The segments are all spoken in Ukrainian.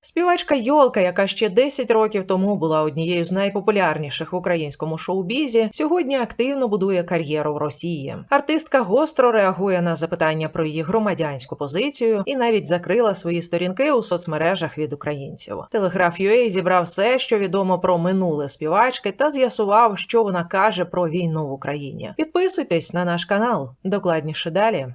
Співачка Йолка, яка ще 10 років тому була однією з найпопулярніших в українському шоу-бізі, сьогодні активно будує кар'єру в Росії. Артистка гостро реагує на запитання про її громадянську позицію і навіть закрила свої сторінки у соцмережах від українців. Телеграф UA зібрав все, що відомо про минуле співачки, та з'ясував, що вона каже про війну в Україні. Підписуйтесь на наш канал. Докладніше далі.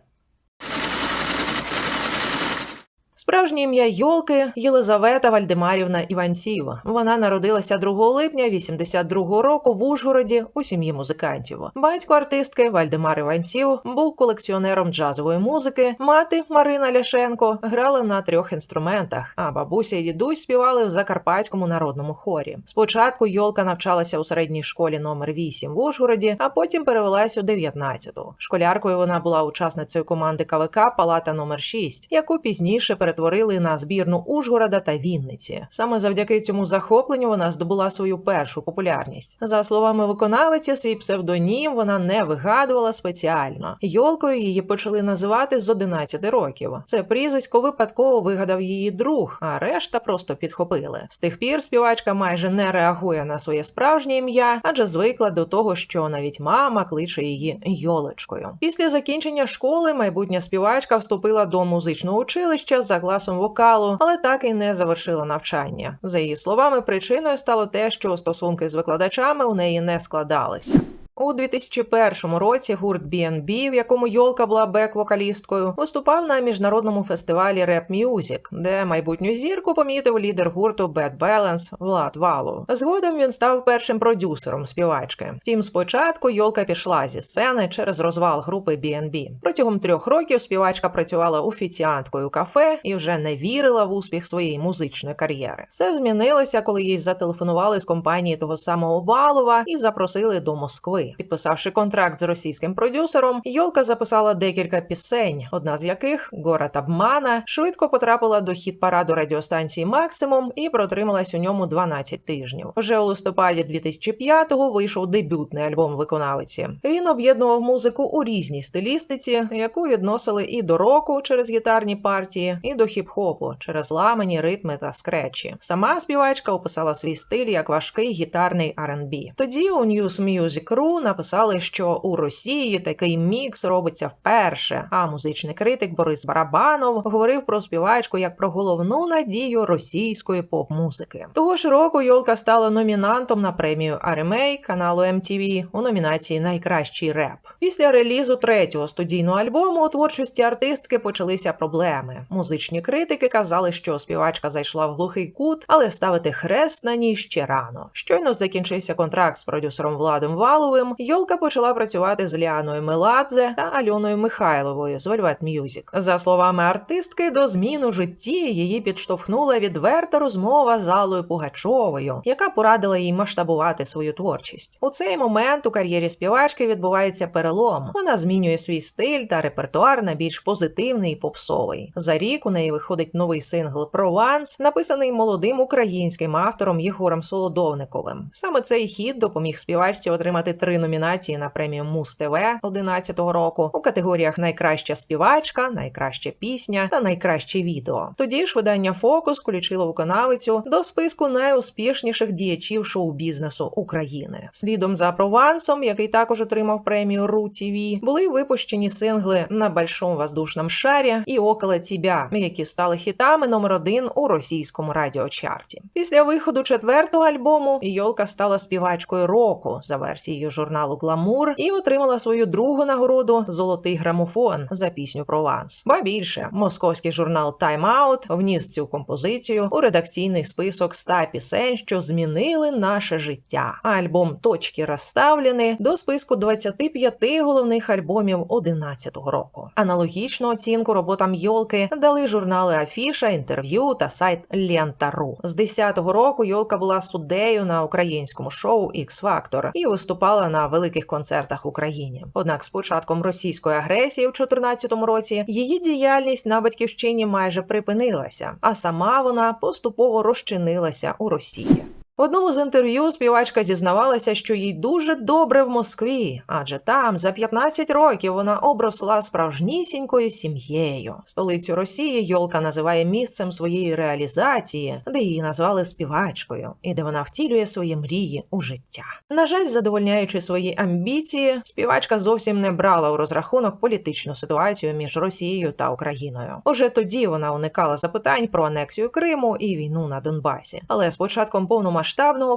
Справжнє ім'я Йолки Єлизавета Вальдемарівна Іванців. Вона народилася 2 липня 82-го року в Ужгороді у сім'ї музикантів. Батько артистки Вальдемар Іванців був колекціонером джазової музики. Мати Марина Ляшенко грала на трьох інструментах, а бабуся і дідусь співали в закарпатському народному хорі. Спочатку Йолка навчалася у середній школі номер 8 в Ужгороді, а потім перевелась у 19-ту. Школяркою вона була учасницею команди КВК Палата номер 6 яку пізніше перетворили на збірну Ужгорода та Вінниці. Саме завдяки цьому захопленню вона здобула свою першу популярність. За словами виконавиці, свій псевдонім вона не вигадувала спеціально. Йолкою її почали називати з 11 років. Це прізвисько випадково вигадав її друг, а решта просто підхопили. З тих пір співачка майже не реагує на своє справжнє ім'я, адже звикла до того, що навіть мама кличе її Йолочкою. Після закінчення школи майбутня співачка вступила до музичного училища за класом вокалу, але так і не завершила навчання. За її словами, причиною стало те, що стосунки з викладачами у неї не складалися. У 2001 році гурт B&B, в якому Йолка була бек-вокалісткою, виступав на міжнародному фестивалі Rap Music, де майбутню зірку помітив лідер гурту Bad Balance Влад Валов. Згодом він став першим продюсером співачки. Втім, спочатку Йолка пішла зі сцени через розвал групи B&B. Протягом трьох років співачка працювала офіціанткою кафе і вже не вірила в успіх своєї музичної кар'єри. Все змінилося, коли їй зателефонували з компанії того самого Валова і запросили до Москви. Підписавши контракт з російським продюсером, Йолка записала декілька пісень, одна з яких Город обмана, швидко потрапила до хіт параду радіостанції Максимум і протрималась у ньому 12 тижнів. Вже у листопаді 2005-го вийшов дебютний альбом виконавиці. Він об'єднував музику у різній стилістиці, яку відносили і до року через гітарні партії, і до хіп-хопу через ламані ритми та скретчі. Сама співачка описала свій стиль як важкий гітарний R&B. Тоді у News Music Написали, що у Росії такий мікс робиться вперше. А музичний критик Борис Барабанов говорив про співачку як про головну надію російської поп-музики. Того ж року Йолка стала номінантом на премію RMA каналу MTV у номінації Найкращий реп. Після релізу третього студійного альбому у творчості артистки почалися проблеми. Музичні критики казали, що співачка зайшла в глухий кут, але ставити хрест на ній ще рано. Щойно закінчився контракт з продюсером Владом Валовим. Йолка почала працювати з Ліаною Меладзе та Альоною Михайловою з Velvet Music. За словами артистки, до змін у житті її підштовхнула відверта розмова з Аллою Пугачовою, яка порадила їй масштабувати свою творчість. У цей момент у кар'єрі співачки відбувається перелом. Вона змінює свій стиль та репертуар на більш позитивний і попсовий. За рік у неї виходить новий сингл Прованс, написаний молодим українським автором Єгором Солодовниковим. Саме цей хіт допоміг співачці отримати три номінації на премію Муз ТВ 11-го року у категоріях Найкраща співачка, найкраща пісня та найкраще відео. Тоді ж видання Фокус включило виконавицю до списку найуспішніших діячів шоу-бізнесу України. Слідом за Провансом, який також отримав премію ру ТВ, були випущені сингли на большом воздушном шарі і около Тібя, які стали хітами номер один у російському радіочарті. Після виходу четвертого альбому Йолка стала співачкою року за версією журналу Гламур і отримала свою другу нагороду Золотий грамофон за пісню Прованс. Ба більше московський журнал Time Out вніс цю композицію у редакційний список 100 пісень, що змінили наше життя. Альбом Точки розставлені до списку 25 головних альбомів 11-го року. Аналогічну оцінку роботам Йолки дали журнали Афіша, інтерв'ю та сайт Лента.ру. З 10-го року Йолка була суддею на українському шоу X Factor і виступала на великих концертах Україні. Однак з початком російської агресії в 2014 році її діяльність на батьківщині майже припинилася, а сама вона поступово розчинилася у Росії. В одному з інтерв'ю співачка зізнавалася, що їй дуже добре в Москві, адже там за 15 років вона обросла справжнісінькою сім'єю. Столицю Росії Йолка називає місцем своєї реалізації, де її назвали співачкою, і де вона втілює свої мрії у життя. На жаль, задовольняючи свої амбіції, співачка зовсім не брала у розрахунок політичну ситуацію між Росією та Україною. Уже тоді вона уникала запитань про анексію Криму і війну на Донбасі. Але з початком повномасштабного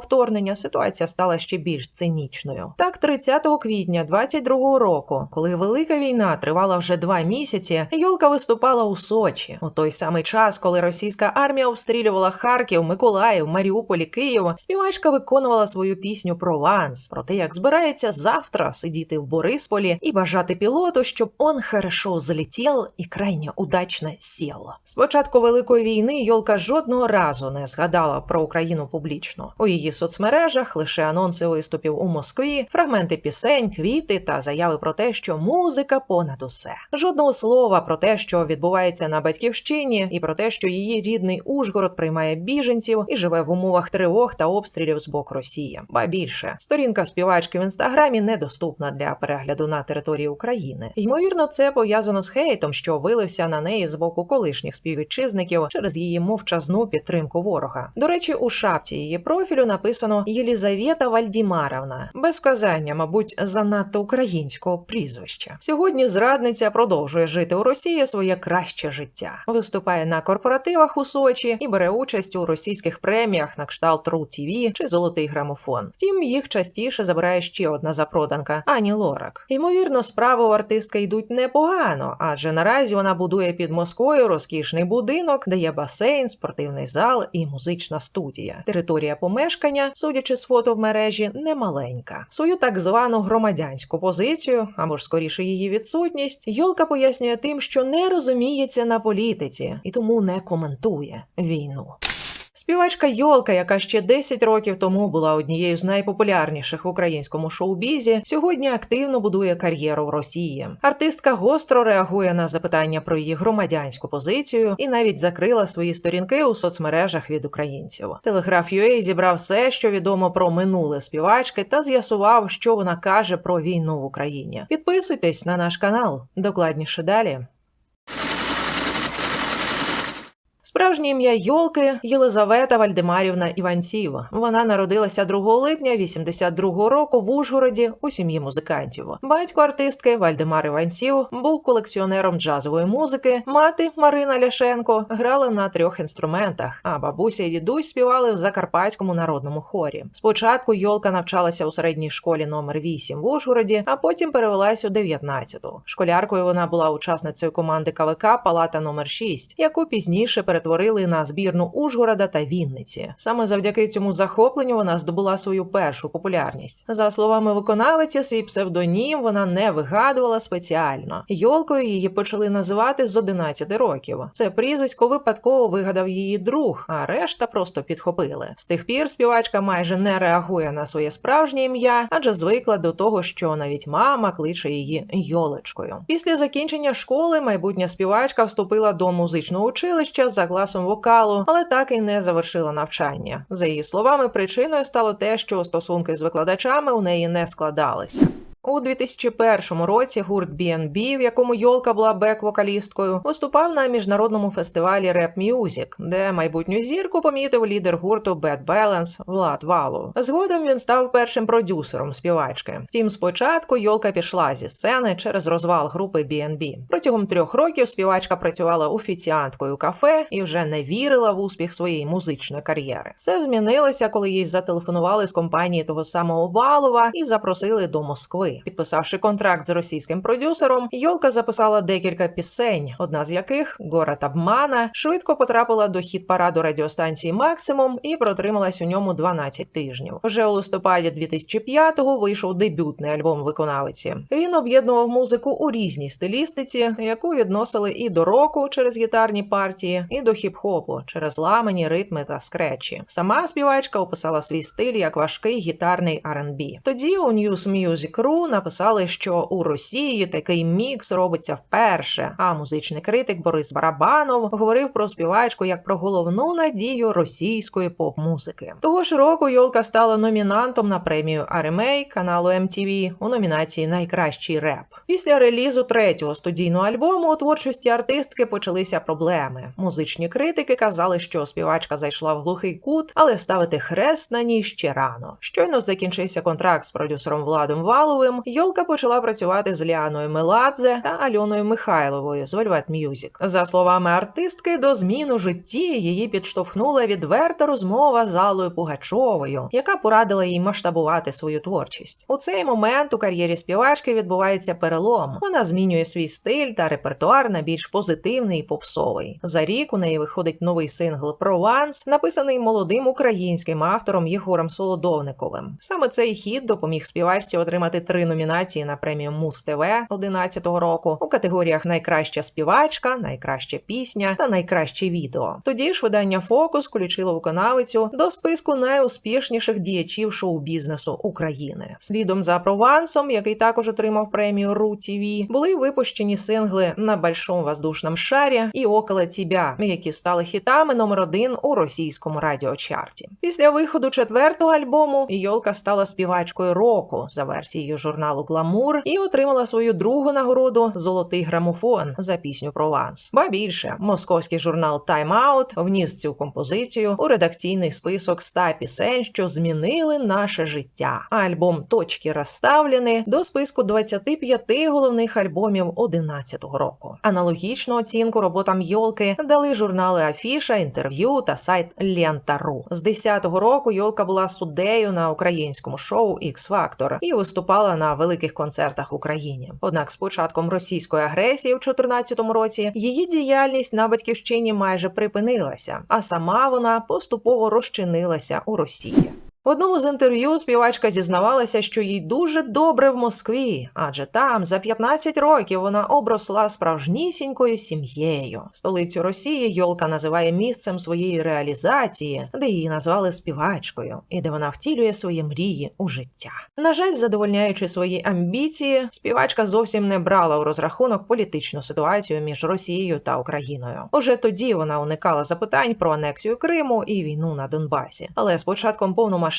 вторгнення ситуація стала ще більш цинічною. Так, 30 квітня 22-го року, коли велика війна тривала вже два місяці, Йолка виступала у Сочі у той самий час, коли російська армія обстрілювала Харків, Миколаїв, Маріуполь, і Київ, співачка виконувала свою пісню Прованс про те, як збирається завтра сидіти в Борисполі і бажати пілоту, щоб он хорошо залетів і крайне удачно сів. З початку великої війни Йолка жодного разу не згадала про Україну публічно. У її соцмережах лише анонси виступів у Москві, фрагменти пісень, квіти та заяви про те, що музика понад усе. Жодного слова про те, що відбувається на батьківщині, і про те, що її рідний Ужгород приймає біженців і живе в умовах тривог та обстрілів з боку Росії. Ба більше сторінка співачки в інстаграмі недоступна для перегляду на території України. Ймовірно, це пов'язано з хейтом, що вилився на неї з боку колишніх співвітчизників через її мовчазну підтримку ворога. До речі, у шапці її профілю написано Єлізавета Вальдімаровна, без вказання, мабуть, занадто українського прізвища. Сьогодні зрадниця продовжує жити у Росії своє краще життя, виступає на корпоративах у Сочі і бере участь у російських преміях на кшталт Ру ТВ чи Золотий грамофон. Втім, їх частіше забирає ще одна запроданка Ані Лорак. Ймовірно, справи у артистки йдуть непогано, адже наразі вона будує під Москвою розкішний будинок, де є басейн, спортивний зал і музична студія. Територія помешкання, судячи з фото в мережі, немаленька. Свою так звану громадянську позицію, або ж скоріше її відсутність, Йолка пояснює тим, що не розуміється на політиці і тому не коментує війну. Співачка Йолка, яка ще 10 років тому була однією з найпопулярніших в українському шоу-бізі, сьогодні активно будує кар'єру в Росії. Артистка гостро реагує на запитання про її громадянську позицію і навіть закрила свої сторінки у соцмережах від українців. Телеграф UA зібрав все, що відомо про минуле співачки, та з'ясував, що вона каже про війну в Україні. Підписуйтесь на наш канал. Докладніше далі. Справжнє ім'я Йолки Єлизавета Вальдемарівна Іванців. Вона народилася 2 липня 82-го року в Ужгороді у сім'ї музикантів. Батько артистки Вальдемар Іванців був колекціонером джазової музики. Мати Марина Ляшенко грала на трьох інструментах, а бабуся і дідусь співали в закарпатському народному хорі. Спочатку Йолка навчалася у середній школі номер 8 в Ужгороді, а потім перевелась у 19-ту. Школяркою вона була учасницею команди КВК Палата номер 6 яку пізніше перетворили на збірну Ужгорода та Вінниці. Саме завдяки цьому захопленню вона здобула свою першу популярність. За словами виконавиці, свій псевдонім вона не вигадувала спеціально. Йолкою її почали називати з 11 років. Це прізвисько випадково вигадав її друг, а решта просто підхопили. З тих пір співачка майже не реагує на своє справжнє ім'я, адже звикла до того, що навіть мама кличе її Йолечкою. Після закінчення школи майбутня співачка вступила до музичного училища за класом вокалу, але так і не завершила навчання. За її словами, причиною стало те, що стосунки з викладачами у неї не складалися. У 2001 році гурт B&B, в якому Йолка була бек-вокалісткою, виступав на міжнародному фестивалі Rap Music, де майбутню зірку помітив лідер гурту Bad Balance Влад Валу. Згодом він став першим продюсером співачки. Втім, спочатку Йолка пішла зі сцени через розвал групи B&B. Протягом трьох років співачка працювала офіціанткою кафе і вже не вірила в успіх своєї музичної кар'єри. Все змінилося, коли їй зателефонували з компанії того самого Валова і запросили до Москви. Підписавши контракт з російським продюсером, Йолка записала декілька пісень, одна з яких Город обмана швидко потрапила до хіт параду радіостанції Максимум і протрималась у ньому 12 тижнів. Вже у листопаді 2005-го вийшов дебютний альбом виконавиці. Він об'єднував музику у різній стилістиці, яку відносили і до року через гітарні партії, і до хіп-хопу через ламані ритми та скречі. Сама співачка описала свій стиль як важкий гітарний R&B. Тоді у News Music.ru написали, що у Росії такий мікс робиться вперше. А музичний критик Борис Барабанов говорив про співачку як про головну надію російської поп-музики. Того ж року Йолка стала номінантом на премію RMA каналу MTV у номінації Найкращий реп. Після релізу третього студійного альбому у творчості артистки почалися проблеми. Музичні критики казали, що співачка зайшла в глухий кут, але ставити хрест на ній ще рано. Щойно закінчився контракт з продюсером Владом Валовим. Йолка почала працювати з Ліаною Меладзе та Альоною Михайловою з Velvet Music. За словами артистки, до змін у житті її підштовхнула відверта розмова з Аллою Пугачовою, яка порадила їй масштабувати свою творчість. У цей момент у кар'єрі співачки відбувається перелом. Вона змінює свій стиль та репертуар на більш позитивний і попсовий. За рік у неї виходить новий сингл Прованс, написаний молодим українським автором Єгором Солодовниковим. Саме цей хід допоміг співачці отримати три номінації на премію Муз ТВ 2011 року у категоріях Найкраща співачка, найкраща пісня та найкраще відео. Тоді ж видання Фокус включило виконавицю до списку найуспішніших діячів шоу-бізнесу України. Слідом за Провансом, який також отримав премію ру ТВ, були випущені сингли на большом воздушном шарі і около Тібя, які стали хітами номер один у російському радіочарті. Після виходу четвертого альбому Йолка стала співачкою року за версією журналу Гламур і отримала свою другу нагороду Золотий грамофон за пісню Прованс. Ба більше московський журнал Time Out вніс цю композицію у редакційний список 100 пісень, що змінили наше життя. Альбом Точки розставлені до списку 25 головних альбомів 11-го року. Аналогічну оцінку роботам Йолки дали журнали Афіша, інтерв'ю та сайт Лента.ру. З 10-го року Йолка була суддею на українському шоу X Factor і виступала на великих концертах в Україні. Однак з початком російської агресії в 2014 році її діяльність на батьківщині майже припинилася, а сама вона поступово розчинилася у Росії. В одному з інтерв'ю співачка зізнавалася, що їй дуже добре в Москві, адже там за 15 років вона обросла справжнісінькою сім'єю. Столицю Росії Йолка називає місцем своєї реалізації, де її назвали співачкою, і де вона втілює свої мрії у життя. На жаль, задовольняючи свої амбіції, співачка зовсім не брала у розрахунок політичну ситуацію між Росією та Україною. Уже тоді вона уникала запитань про анексію Криму і війну на Донбасі. Але з початком повномасштабного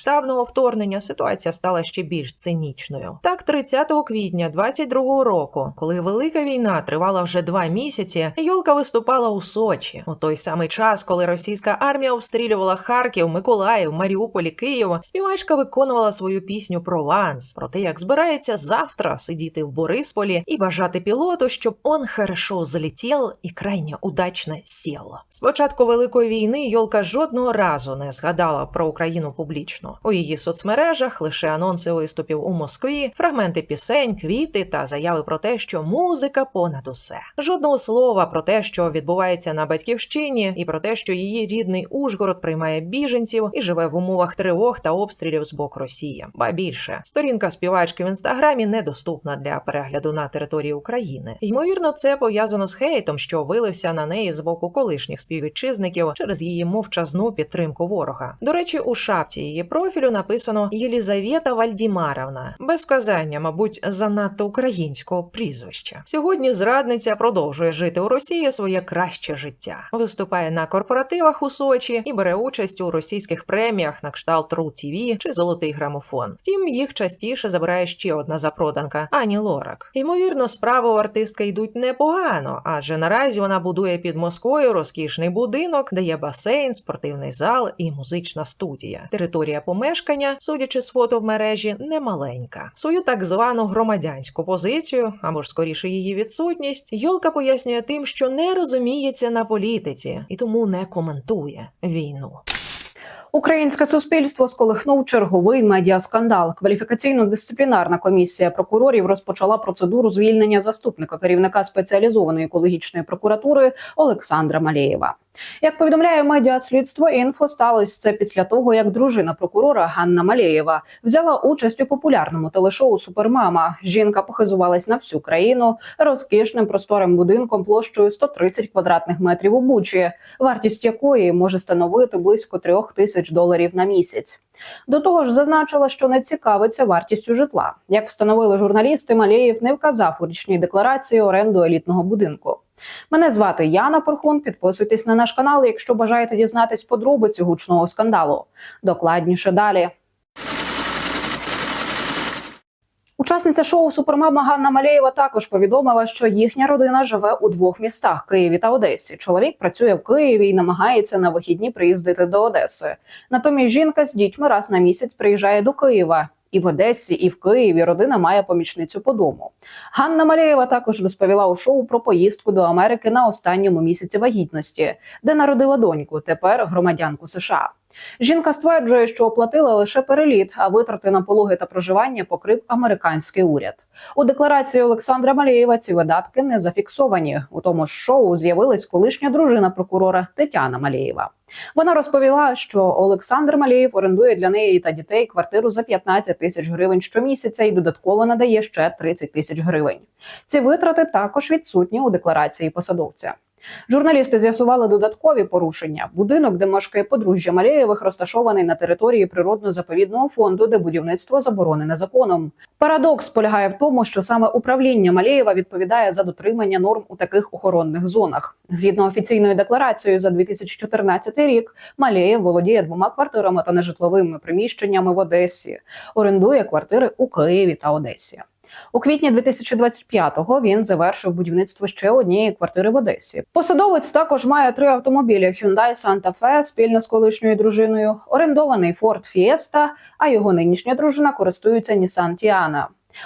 вторгнення ситуація стала ще більш цинічною. Так, 30 квітня 22-го року, коли велика війна тривала вже два місяці, Йолка виступала у Сочі у той самий час, коли російська армія обстрілювала Харків, Миколаїв, Маріуполь і Київ, співачка виконувала свою пісню Прованс про те, як збирається завтра сидіти в Борисполі і бажати пілоту, щоб он хорошо залетів і крайне удачно сів. З початку великої війни Йолка жодного разу не згадала про Україну публічно. У її соцмережах лише анонси виступів у Москві, фрагменти пісень, квіти та заяви про те, що музика понад усе. Жодного слова про те, що відбувається на батьківщині, і про те, що її рідний Ужгород приймає біженців і живе в умовах тривог та обстрілів з боку Росії. Ба більше сторінка співачки в інстаграмі недоступна для перегляду на території України. Ймовірно, це пов'язано з хейтом, що вилився на неї з боку колишніх співвітчизників через її мовчазну підтримку ворога. До речі, у шапці її профілю написано Єлізавета Вальдімаровна, без вказання, мабуть, занадто українського прізвища. Сьогодні зрадниця продовжує жити у Росії своє краще життя, виступає на корпоративах у Сочі і бере участь у російських преміях на кшталт Ру ТВ чи Золотий грамофон. Втім, їх частіше забирає ще одна запроданка Ані Лорак. Ймовірно, справи у артистки йдуть непогано, адже наразі вона будує під Москвою розкішний будинок, де є басейн, спортивний зал і музична студія. Територія помешкання, судячи з фото в мережі, немаленька. Свою так звану громадянську позицію, або ж скоріше її відсутність, Йолка пояснює тим, що не розуміється на політиці і тому не коментує війну. Українське суспільство сколихнув черговий медіаскандал. Кваліфікаційно-дисциплінарна комісія прокурорів розпочала процедуру звільнення заступника керівника спеціалізованої екологічної прокуратури Олександра Малєєва. Як повідомляє медіаслідство, інфо сталося це після того, як дружина прокурора Ганна Малєєва взяла участь у популярному телешоу Супермама. Жінка похизувалась на всю країну розкішним просторим будинком площею 130 квадратних метрів у Бучі, вартість якої може становити близько трьох тисяч доларів на місяць. До того ж, зазначила, що не цікавиться вартістю житла. Як встановили журналісти, Малєєв не вказав у річній декларації оренду елітного будинку. Мене звати Яна Порхун. Підписуйтесь на наш канал, якщо бажаєте дізнатись подробиці гучного скандалу. Докладніше далі. Учасниця шоу Супермама Ганна Малєєва також повідомила, що їхня родина живе у двох містах Києві та Одесі. Чоловік працює в Києві і намагається на вихідні приїздити до Одеси. Натомість жінка з дітьми раз на місяць приїжджає до Києва. І в Одесі, і в Києві родина має помічницю по дому. Ганна Малєєва також розповіла у шоу про поїздку до Америки на останньому місяці вагітності, де народила доньку, тепер громадянку США. Жінка стверджує, що оплатила лише переліт, а витрати на пологи та проживання покрив американський уряд. У декларації Олександра Малєєва ці видатки не зафіксовані. У тому ж шоу з'явилась колишня дружина прокурора Тетяна Малєєва. Вона розповіла, що Олександр Малєєв орендує для неї та дітей квартиру за 15 тисяч гривень щомісяця і додатково надає ще 30 тисяч гривень. Ці витрати також відсутні у декларації посадовця. Журналісти з'ясували додаткові порушення. Будинок, де мешкає подружжя Малєєвих, розташований на території природно-заповідного фонду, де будівництво заборонене законом. Парадокс полягає в тому, що саме управління Малєєва відповідає за дотримання норм у таких охоронних зонах. Згідно офіційною декларацією за 2014 рік, Малєєв володіє двома квартирами та нежитловими приміщеннями в Одесі. Орендує квартири у Києві та Одесі. У квітні 2025-го він завершив будівництво ще однієї квартири в Одесі. Посадовець також має три автомобілі: Hyundai Santa Fe спільно з колишньою дружиною, орендований Ford Fiesta, а його нинішня дружина користується Nissan Tiana.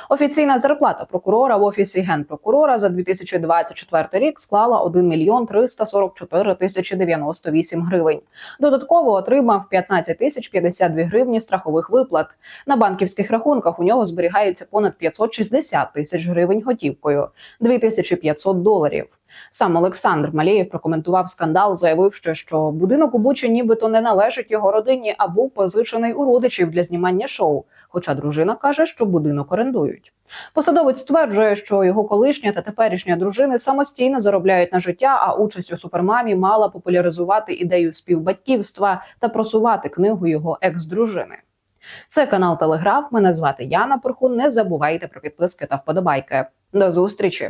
Офіційна зарплата прокурора в офісі генпрокурора за 2024 рік склала 1 мільйон 344 тисячі 98 гривень. Додатково отримав 15 тисяч 52 гривні страхових виплат. На банківських рахунках у нього зберігається понад 560 тисяч гривень готівкою, 2500 доларів. Сам Олександр Малєєв прокоментував скандал, заявивши, що будинок у Бучі нібито не належить його родині, а був позичений у родичів для знімання шоу. Хоча дружина каже, що будинок орендують. Посадовець стверджує, що його колишня та теперішня дружини самостійно заробляють на життя, а участь у супермамі мала популяризувати ідею співбатьківства та просувати книгу його екс-дружини. Це канал Телеграф. Мене звати Яна Порхун. Не забувайте про підписки та вподобайки. До зустрічі!